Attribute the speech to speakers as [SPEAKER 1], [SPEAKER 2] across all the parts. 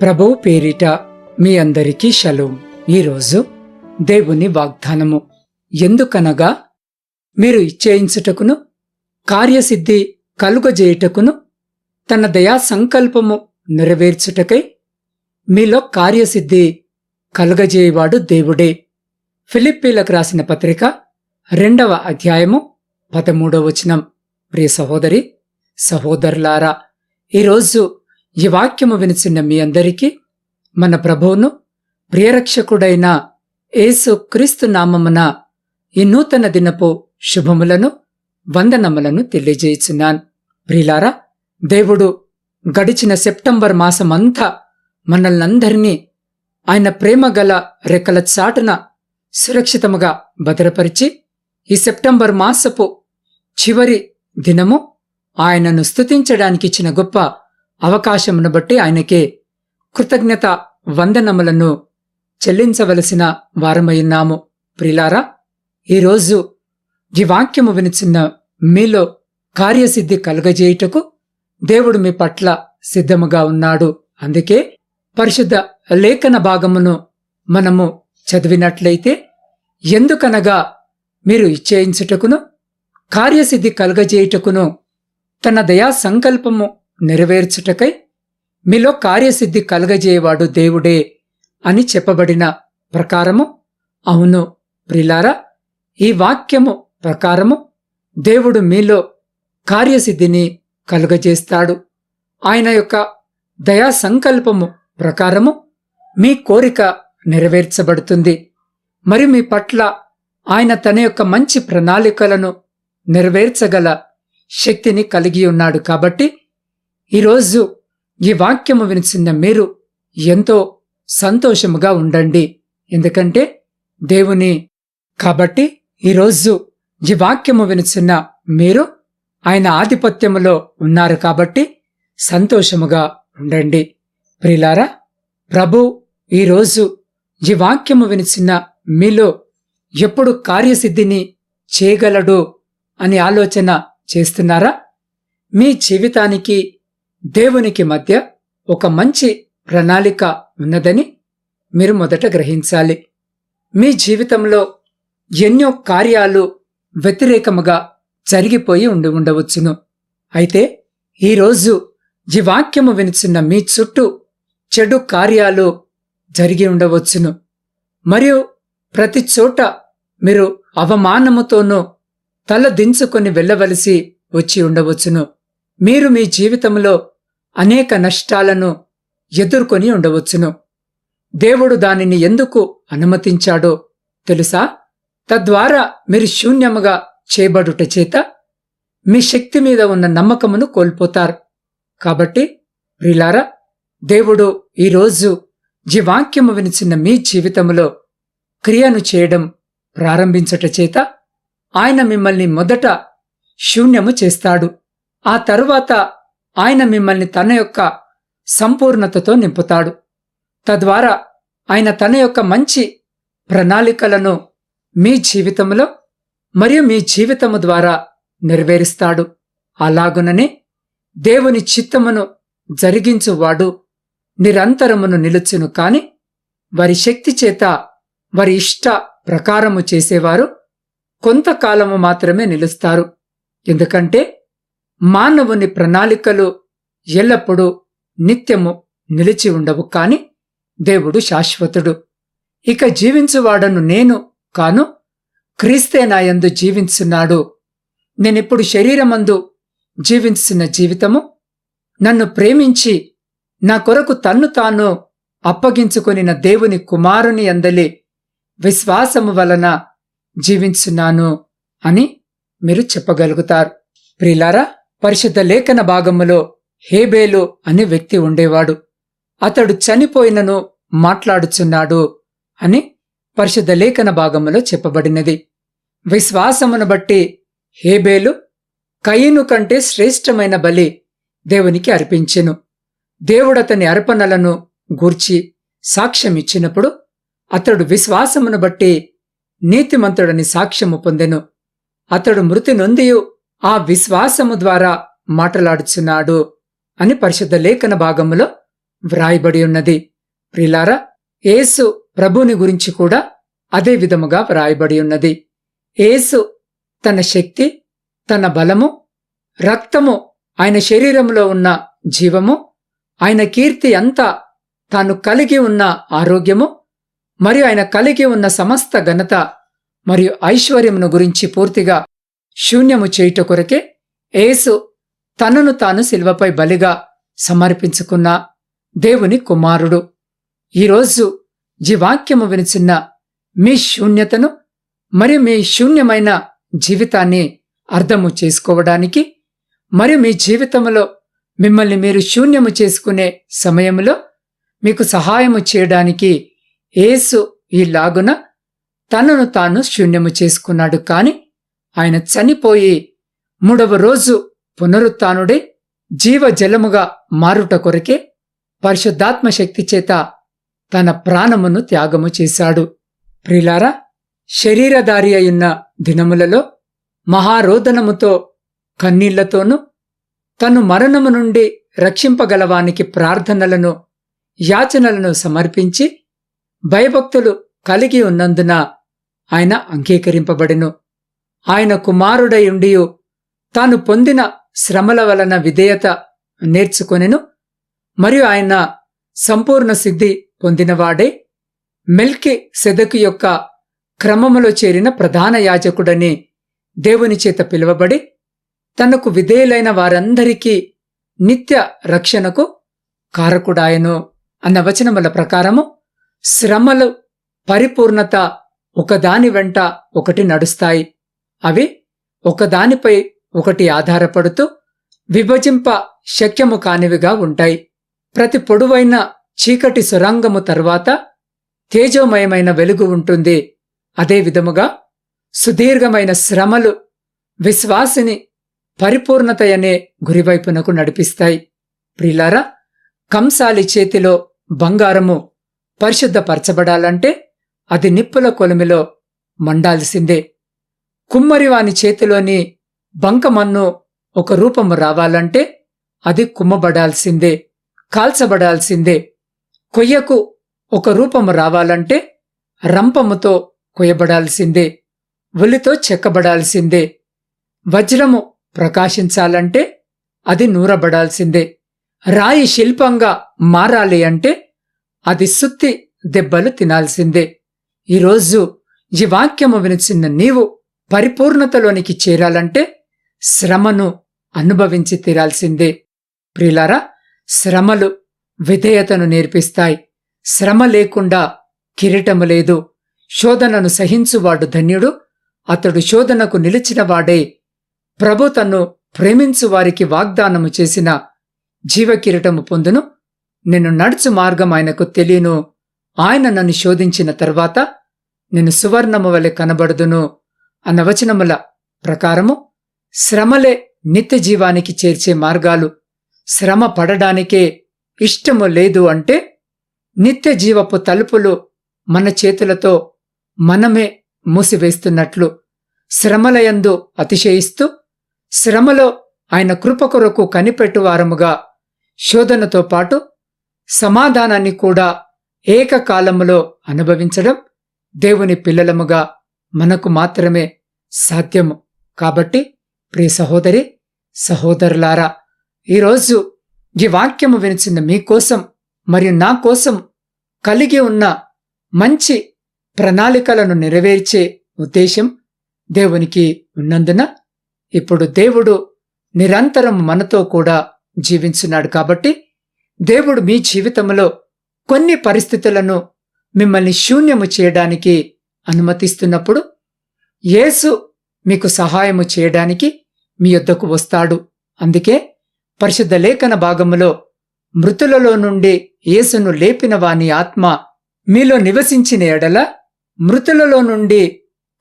[SPEAKER 1] ప్రభువు పేరిట మీ అందరికీ షలోం. ఈరోజు దేవుని వాగ్దానము. ఎందుకనగా మీరు ఇచ్చేయించుటకును కార్యసిద్ధి కలుగజేయుటకును తన దయా సంకల్పము నెరవేర్చుటకై మీలో కార్యసిద్ధి కలుగజేయవాడు దేవుడే. ఫిలిప్పీలకు రాసిన పత్రిక రెండవ అధ్యాయము పదమూడవ వచనం. ప్రియ సహోదరి సహోదరులారా ఈరోజు ఈ వాక్యము వినిచిన మీ అందరికీ మన ప్రభువును ప్రియరక్షకుడైన యేసు క్రీస్తు నామమున ఈ నూతన దినపు శుభములను వందనములను తెలియజేయుచున్నాను. ప్రియులారా దేవుడు గడిచిన సెప్టెంబర్ మాసమంతా మనల్నందరినీ ఆయన ప్రేమగల రెక్కల చాటున సురక్షితముగా భద్రపరిచి ఈ సెప్టెంబర్ మాసపు చివరి దినము ఆయనను స్థుతించడానికి ఇచ్చిన గొప్ప అవకాశమును బట్టి ఆయనకే కృతజ్ఞత వందనములను చెల్లించవలసిన వారమయ్యున్నాము ప్రిలారా ఈరోజు ఈ వాక్యము వినిచిన్న మీలో కార్యసిద్ధి కలుగజేయుటకు దేవుడు మీ పట్ల సిద్ధముగా ఉన్నాడు. అందుకే పరిశుద్ధ లేఖన భాగమును మనము చదివినట్లయితే ఎందుకనగా మీరు ఇచ్చేయించుటకును కార్యసిద్ధి కలుగజేయుటకును తన దయా సంకల్పము నెరవేర్చుటకై మీలో కార్యసిద్ధి కలుగజేయవాడు దేవుడే అని చెప్పబడిన ప్రకారము. అవును ప్రిలారా ఈ వాక్యము ప్రకారము దేవుడు మీలో కార్యసిద్ధిని కలుగజేస్తాడు. ఆయన యొక్క దయా సంకల్పము ప్రకారము మీ కోరిక నెరవేర్చబడుతుంది. మరి మీ పట్ల ఆయన తన యొక్క మంచి ప్రణాళికలను నెరవేర్చగల శక్తిని కలిగి ఉన్నాడు కాబట్టి ఈరోజు ఈ వాక్యము వినిచిన మీరు ఎంతో సంతోషముగా ఉండండి. ఎందుకంటే దేవుని కాబట్టి ఈరోజు ఈ వాక్యము వినిచిన మీరు ఆయన ఆధిపత్యములో ఉన్నారు కాబట్టి సంతోషముగా ఉండండి. ప్రిలారా ప్రభు ఈరోజు ఈ వాక్యము వినిచిన మీలో ఎప్పుడు కార్యసిద్ధిని చేయగలడు అని ఆలోచన చేస్తున్నారా? మీ జీవితానికి దేవునికి మధ్య ఒక మంచి ప్రణాళిక ఉన్నదని మీరు మొదట గ్రహించాలి. మీ జీవితంలో ఎన్నో కార్యాలు వ్యతిరేకముగా జరిగిపోయి ఉండి ఉండవచ్చును. అయితే ఈరోజు ఈ వాక్యము వినిచున్న మీ చుట్టూ చెడు కార్యాలు జరిగి ఉండవచ్చును. మరియు ప్రతి చోట మీరు అవమానముతోనూ తల దించుకొని వెళ్ళవలసి వచ్చి ఉండవచ్చును. మీరు మీ జీవితంలో అనేక నష్టాలను ఎదుర్కొని ఉండవచ్చును. దేవుడు దానిని ఎందుకు అనుమతించాడో తెలుసా? తద్వారా మీరు శూన్యముగా చేయబడుట చేత మీ శక్తి మీద ఉన్న నమ్మకమును కోల్పోతారు. కాబట్టి ప్రిలారా దేవుడు ఈరోజు జీవాక్యము వినిచిన మీ జీవితంలో క్రియను చేయడం ప్రారంభించట చేత ఆయన మిమ్మల్ని మొదట శూన్యము చేస్తాడు. ఆ తరువాత ఆయన మిమ్మల్ని తన యొక్క సంపూర్ణతతో నింపుతాడు. తద్వారా ఆయన తన యొక్క మంచి ప్రణాళికలను మీ జీవితంలో మరియు మీ జీవితము ద్వారా నెరవేరుస్తాడు. అలాగుననే దేవుని చిత్తమును జరిగించువాడు నిరంతరమును నిలుచును కాని వారి శక్తి చేత వారి ఇష్ట ప్రకారము చేసేవారు కొంతకాలము మాత్రమే నిలుస్తారు. ఎందుకంటే మానవుని ప్రణాళికలు ఎల్లప్పుడూ నిత్యము నిలిచి ఉండవు కాని దేవుడు శాశ్వతుడు. ఇక జీవించువాడను నేను కాను క్రీస్తే నాయందు జీవించున్నాడు. నేనిప్పుడు శరీరమందు జీవించిన జీవితము నన్ను ప్రేమించి నా కొరకు తన్ను తాను అప్పగించుకొనిన దేవుని కుమారుని అందలి విశ్వాసము వలన జీవించున్నాను అని మీరు చెప్పగలుగుతారు. ప్రిలారా పరిశుద్ధ లేఖన భాగములో హేబేలు అనే వ్యక్తి ఉండేవాడు. అతడు చనిపోయినను మాట్లాడుచున్నాడు అని పరిశుద్ధ లేఖన భాగములో చెప్పబడినది. విశ్వాసమును బట్టి హేబేలు కయ్యను కంటే శ్రేష్టమైన బలి దేవునికి అర్పించెను. దేవుడతని అర్పణలను గూర్చి సాక్ష్యమిచ్చినప్పుడు అతడు విశ్వాసమును బట్టి నీతిమంతుడని సాక్ష్యము పొందెను. అతడు మృతి నొందియు ఆ విశ్వాసము ద్వారా మాట్లాడుచున్నాడు అని పరిశుద్ధ లేఖన భాగములో వ్రాయబడి ఉన్నది. ప్రిలారా ఏసు ప్రభుని గురించి కూడా అదే విధముగా వ్రాయబడి ఉన్నది. ఏసు తన శక్తి తన బలము రక్తము ఆయన శరీరంలో ఉన్న జీవము ఆయన కీర్తి అంతా తాను కలిగి ఉన్న ఆరోగ్యము మరియు ఆయన కలిగి ఉన్న సమస్త ఘనత మరియు ఐశ్వర్యమును గురించి పూర్తిగా శూన్యము చేయుట కొరకే యేసు తనను తాను శిల్వపై బలిగా సమర్పించుకున్న దేవుని కుమారుడు. ఈరోజు జీవాక్యము వాక్యము వినిచిన్న మీ శూన్యతను మరియు మీ శూన్యమైన జీవితాన్ని అర్థము చేసుకోవడానికి మరియు మీ జీవితంలో మిమ్మల్ని మీరు శూన్యము చేసుకునే సమయంలో మీకు సహాయము చేయడానికి ఏసు ఈ లాగున తనను తాను శూన్యము చేసుకున్నాడు. కానీ ఆయన చనిపోయి మూడవ రోజు పునరుత్నుడే జీవజలముగా మారుట కొరకే పరిశుద్ధాత్మ శక్తి చేత తన ప్రాణమును త్యాగము చేశాడు. ప్రిలారా శరీరధారి అయిన దినములలో మహారోదనముతో కన్నీళ్ళతోనూ తను మరణము నుండి రక్షింపగలవానికి ప్రార్థనలను యాచనలను సమర్పించి భయభక్తులు కలిగి ఉన్నందున ఆయన అంగీకరింపబడెను. ఆయన కుమారుడయుండియు తాను పొందిన శ్రమల వలన విధేయత నేర్చుకొనెను. మరియు ఆయన సంపూర్ణ సిద్ధి పొందినవాడే. మెల్కి సెదకు యొక్క క్రమములో చేరిన ప్రధాన యాజకుడని దేవుని చేత పిలువబడి తనకు విధేయులైన వారందరికీ నిత్య రక్షణకు కారకుడాయను అన్న వచనముల ప్రకారము శ్రమలు పరిపూర్ణత ఒకదాని వెంట ఒకటి నడుస్తాయి. అవి ఒకదానిపై ఒకటి ఆధారపడుతూ విభజింప శక్యము కానివిగా ఉంటాయి. ప్రతి పొడువైన చీకటి సొరంగము తర్వాత తేజోమయమైన వెలుగు ఉంటుంది. అదే విధముగా సుదీర్ఘమైన శ్రమలు విశ్వాసిని పరిపూర్ణత అనే గురివైపునకు నడిపిస్తాయి. ప్రిలారా కంసాలి చేతిలో బంగారము పరిశుద్ధపరచబడాలంటే అది నిప్పుల కొలిమిలో మండాల్సిందే. కుమ్మరివాని చేతిలోని బంకమన్ను ఒక రూపము రావాలంటే అది కుమ్మబడాల్సిందే కాల్చబడాల్సిందే. కొయ్యకు ఒక రూపము రావాలంటే రంపముతో కొయ్యబడాల్సిందే ఒలితో చెక్కబడాల్సిందే. వజ్రము ప్రకాశించాలంటే అది నూరబడాల్సిందే. రాయి శిల్పంగా మారాలి అంటే అది సుత్తి దెబ్బలు తినాల్సిందే. ఈరోజు ఈ వాక్యము వినిచిన్న నీవు పరిపూర్ణతలోనికి చేరాలంటే శ్రమను అనుభవించి తీరాల్సిందే. ప్రిలారా శ్రమలు విధేయతను నేర్పిస్తాయి. శ్రమ లేకుండా కిరీటము లేదు. శోధనను సహించువాడు ధన్యుడు. అతడు శోధనకు నిలిచినవాడే ప్రభు తన్ను ప్రేమించు వారికి వాగ్దానము చేసిన జీవకిరీటము పొందును. నేను నడుచు మార్గం ఆయనకు తెలియను. ఆయన నన్ను శోధించిన తర్వాత నేను సువర్ణము వలె కనబడుదును. అన్న వచనముల ప్రకారము శ్రమలే నిత్య జీవానికి చేర్చే మార్గాలు. శ్రమ పడడానికే ఇష్టము లేదు అంటే నిత్య జీవపు తలుపులు మన చేతులతో మనమే మూసివేస్తున్నట్లు శ్రమలయందు అతిశయిస్తూ శ్రమలో ఆయన కృప కొరకు కనిపెట్టువారముగా శోధనతో పాటు సమాధానాన్ని కూడా ఏకకాలములో అనుభవించడం దేవుని పిల్లలముగా మనకు మాత్రమే సాధ్యము. కాబట్టి ప్రియ సహోదరి సహోదరులారా ఈరోజు ఈ వాక్యము వినిచిన మీకోసం మరియు నా కోసం కలిగి ఉన్న మంచి ప్రణాళికలను నెరవేర్చే ఉద్దేశం దేవునికి ఉన్నందున ఇప్పుడు దేవుడు నిరంతరం మనతో కూడా జీవించున్నాడు కాబట్టి దేవుడు మీ జీవితంలో కొన్ని పరిస్థితులను మిమ్మల్ని శూన్యము చేయడానికి అనుమతిస్తున్నప్పుడు యేసు మీకు సహాయము చేయడానికి మీ యొద్దకు వస్తాడు. అందుకే పరిశుద్ధ లేఖన భాగములో మృతులలో నుండి యేసును లేపిన వాని ఆత్మ మీలో నివసించిన ఎడల మృతులలో నుండి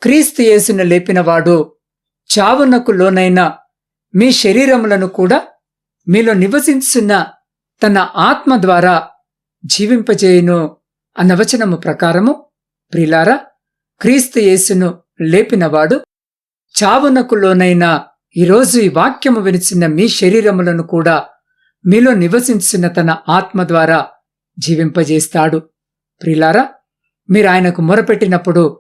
[SPEAKER 1] క్రీస్తు యేసును లేపినవాడు చావునకు లోనైన మీ శరీరములను కూడా మీలో నివసించున్న తన ఆత్మ ద్వారా జీవింపజేయును అన్న వచనము ప్రకారము ప్రిలారా క్రీస్తు యేసును లేపినవాడు చావునకు లోనైన ఈరోజు ఈ వాక్యము వినిచిన మీ శరీరములను కూడా మీలో నివసించిన తన ఆత్మ ద్వారా జీవింపజేస్తాడు. ప్రిలారా మీరు ఆయనకు మొరపెట్టినప్పుడు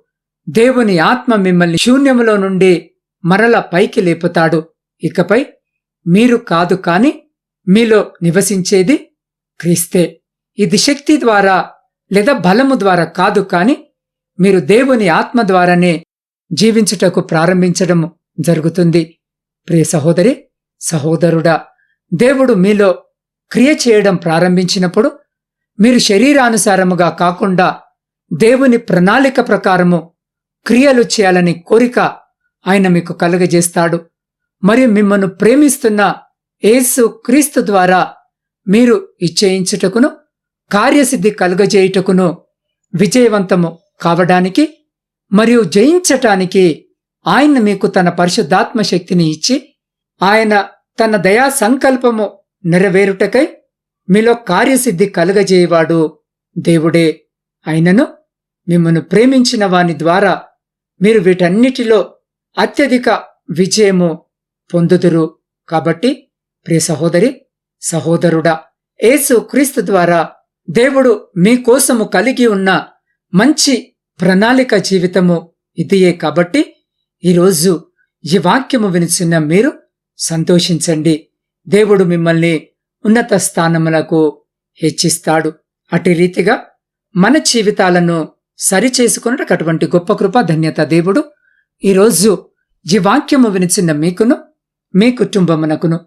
[SPEAKER 1] దేవుని ఆత్మ మిమ్మల్ని శూన్యములో నుండి మరల పైకి లేపుతాడు. ఇకపై మీరు కాదు కాని మీలో నివసించేది క్రీస్తే. ఇది శక్తి ద్వారా లేదా బలము ద్వారా కాదు కాని మీరు దేవుని ఆత్మ ద్వారానే జీవించుటకు ప్రారంభించడం జరుగుతుంది. ప్రియ సహోదరి సహోదరుడా దేవుడు మీలో క్రియ చేయడం ప్రారంభించినప్పుడు మీరు శరీరానుసారముగా కాకుండా దేవుని ప్రణాళిక ప్రకారము క్రియలు చేయాలని కోరిక ఆయన మీకు కలుగజేస్తాడు. మరియు మిమ్మను ప్రేమిస్తున్న యేసు క్రీస్తు ద్వారా మీరు ఇచ్చేయించుటకును కార్యసిద్ధి కలుగజేయుటకును విజయవంతము కావడానికి మరియు జయించటానికి ఆయన మీకు తన పరిశుద్ధాత్మ శక్తిని ఇచ్చి ఆయన తన దయా సంకల్పము నెరవేరుటకై మీలో కార్యసిద్ధి కలుగజేయవాడు దేవుడే. అయినను మిమ్మను ప్రేమించిన వాని ద్వారా మీరు వీటన్నిటిలో అత్యధిక విజయము పొందుదురు. కాబట్టి ప్రియ సహోదరి సహోదరుడా యేసు క్రీస్తు ద్వారా దేవుడు మీకోసము కలిగి ఉన్న మంచి ప్రణాళిక జీవితము ఇదియే కాబట్టి ఈరోజు ఈ వాక్యము వినిచిన మీరు సంతోషించండి. దేవుడు మిమ్మల్ని ఉన్నత స్థానములకు హెచ్చిస్తాడు. అటు రీతిగా మన జీవితాలను సరిచేసుకున్నట్టు అటువంటి గొప్ప కృప ధన్యత దేవుడు ఈరోజు ఈ వాక్యము వినిచిన మీకును మీ కుటుంబమునకును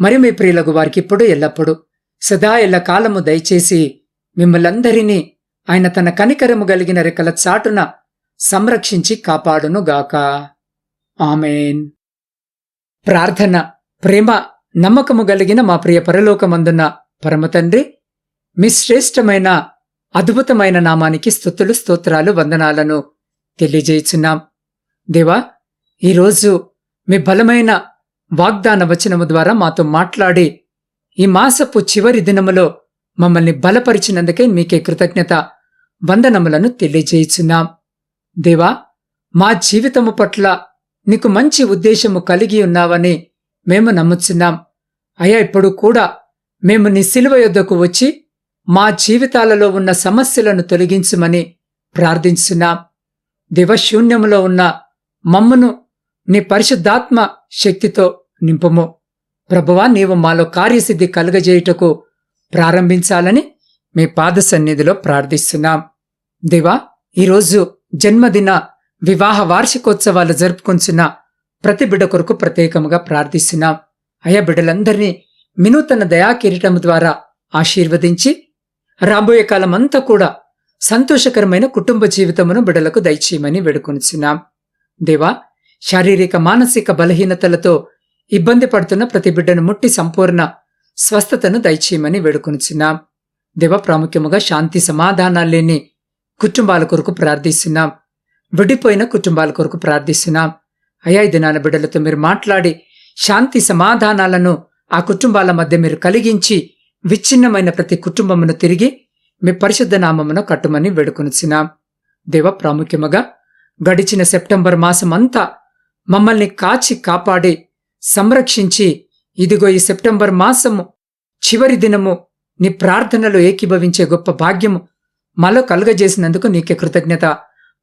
[SPEAKER 1] మరి మీ ప్రియులకు వారికి ఇప్పుడు ఎల్లప్పుడూ సదా ఎల్ల కాలము దయచేసి మిమ్మల్ందరినీ ఆయన తన కనికరము కలిగిన రెక్కల చాటున సంరక్షించి కాపాడునుగాక. ఆమెన్. ప్రార్థన ప్రేమ నమ్మకము కలిగిన మా ప్రియ పరలోకమందున్న పరమతండ్రి మీ శ్రేష్టమైన అద్భుతమైన నామానికి స్థుతులు స్తోత్రాలు వందనాలను తెలియజేయుచున్నాం. దేవా ఈరోజు మీ బలమైన వాగ్దాన వచనము ద్వారా మాతో మాట్లాడి ఈ మాసపు చివరి దినములో మమ్మల్ని బలపరిచినందుకే మీకే కృతజ్ఞత. వందనములను తెలియజేయుచున్నాం. దేవా మా జీవితము పట్ల నీకు మంచి ఉద్దేశము కలిగి ఉన్నావని మేము నమ్ముచున్నాం. అయ్యా ఇప్పుడు కూడా మేము నీ శిలువ యొద్దకు వచ్చి మా జీవితాలలో ఉన్న సమస్యలను తొలగించుమని ప్రార్థించున్నాం. దివశూన్యములో ఉన్న మమ్మను నీ పరిశుద్ధాత్మ శక్తితో నింపుము. ప్రభువా నీవు మాలో కార్యసిద్ధి కలుగజేయుటకు ప్రారంభించాలని మీ పాద సన్నిధిలో ప్రార్థిస్తున్నాం. దివా ఈరోజు జన్మదిన వివాహ వార్షికోత్సవాలు జరుపుకుంటున్న ప్రతి బిడ్డ కొరకు ప్రత్యేకముగా ప్రార్థిస్తున్నాం. అయా బిడ్డలందరినీ వినూతన దయాకిరీటము ద్వారా ఆశీర్వదించి రాబోయే కాలమంతా కూడా సంతోషకరమైన కుటుంబ జీవితమును బిడలకు దయచేయమని వేడుకొనిచున్నాం. దేవా శారీరక మానసిక బలహీనతలతో ఇబ్బంది పడుతున్న ప్రతి బిడ్డను ముట్టి సంపూర్ణ స్వస్థతను దయచేయమని వేడుకొనిచున్నాం. దేవ ప్రాముఖ్యముగా శాంతి సమాధానాలు లేని కుటుంబాల కొరకు ప్రార్థిస్తున్నాం. విడిపోయిన కుటుంబాల కొరకు ప్రార్థిస్తున్నాం. అయాయి దినాల బిడ్డలతో మీరు మాట్లాడి శాంతి సమాధానాలను ఆ కుటుంబాల మధ్య మీరు కలిగించి విచ్ఛిన్నమైన ప్రతి కుటుంబమును తిరిగి మీ పరిశుద్ధ నామమును కట్టుమని వేడుకొనిచున్నాం. దేవ ప్రాముఖ్యముగా గడిచిన సెప్టెంబర్ మాసమంతా మమ్మల్ని కాచి కాపాడి సంరక్షించి ఇదిగో ఈ సెప్టెంబర్ మాసము చివరి దినము నీ ప్రార్థనలో ఏకీభవించే గొప్ప భాగ్యము మాలో కలుగజేసినందుకు నీకే కృతజ్ఞత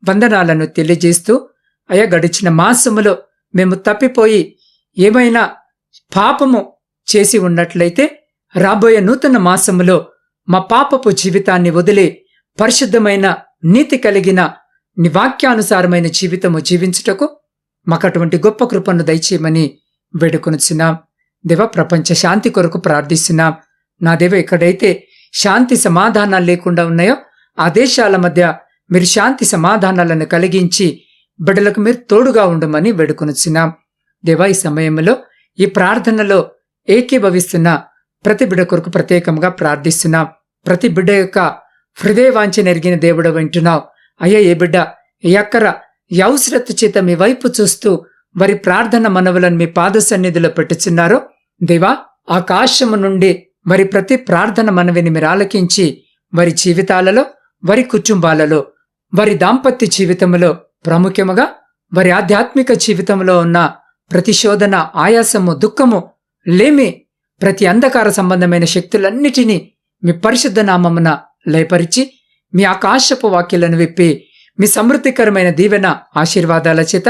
[SPEAKER 1] వందనాలను తెలియజేస్తూ అయా గడిచిన మాసములో మేము తప్పిపోయి ఏమైనా పాపము చేసి ఉన్నట్లయితే రాబోయే నూతన మాసములో మా పాపపు జీవితాన్ని వదిలి పరిశుద్ధమైన నీతి కలిగిన నీ వాక్యానుసారమైన జీవితము జీవించుటకు మాకటువంటి గొప్ప కృపను దయచేయమని వేడుకొనుచున్నాం. దేవ ప్రపంచ శాంతి కొరకు ప్రార్థిస్తున్నాం. నా దేవ ఎక్కడైతే శాంతి సమాధానాలు లేకుండా ఉన్నాయో ఆ దేశాల మధ్య మీరు శాంతి సమాధానాలను కలిగించి బిడ్డలకు మీరు తోడుగా ఉండమని వేడుకొనుచున్నాం. దేవా ఈ సమయంలో ఈ ప్రార్థనలో ఏకీభవిస్తున్న ప్రతి బిడ్డ కొరకు ప్రత్యేకంగా ప్రార్థిస్తున్నాం. ప్రతి బిడ్డ యొక్క హృదయవాంఛ నెరిగిన దేవుడు వింటున్నావు. అయ్యా ఏ బిడ్డ ఎక్కర అక్కర చేత మీ వైపు చూస్తూ వారి ప్రార్థన మనవులను మీ పాద సన్నిధిలో పెట్టుచున్నారో? దేవా ఆకాశము నుండి వారి ప్రతి ప్రార్థన మనవిని మీరు ఆలకించి వారి జీవితాలలో వారి కుటుంబాలలో వారి దాంపత్య జీవితములో ప్రాముఖ్యముగా వారి ఆధ్యాత్మిక జీవితంలో ఉన్న ప్రతిశోధన ఆయాసము దుఃఖము లేమి ప్రతి అంధకార సంబంధమైన శక్తులన్నిటినీ మీ పరిశుద్ధ నామమున లయపరిచి మీ ఆకాశపు వాక్యాలను విప్పి మీ సమృద్ధికరమైన దీవెన ఆశీర్వాదాల చేత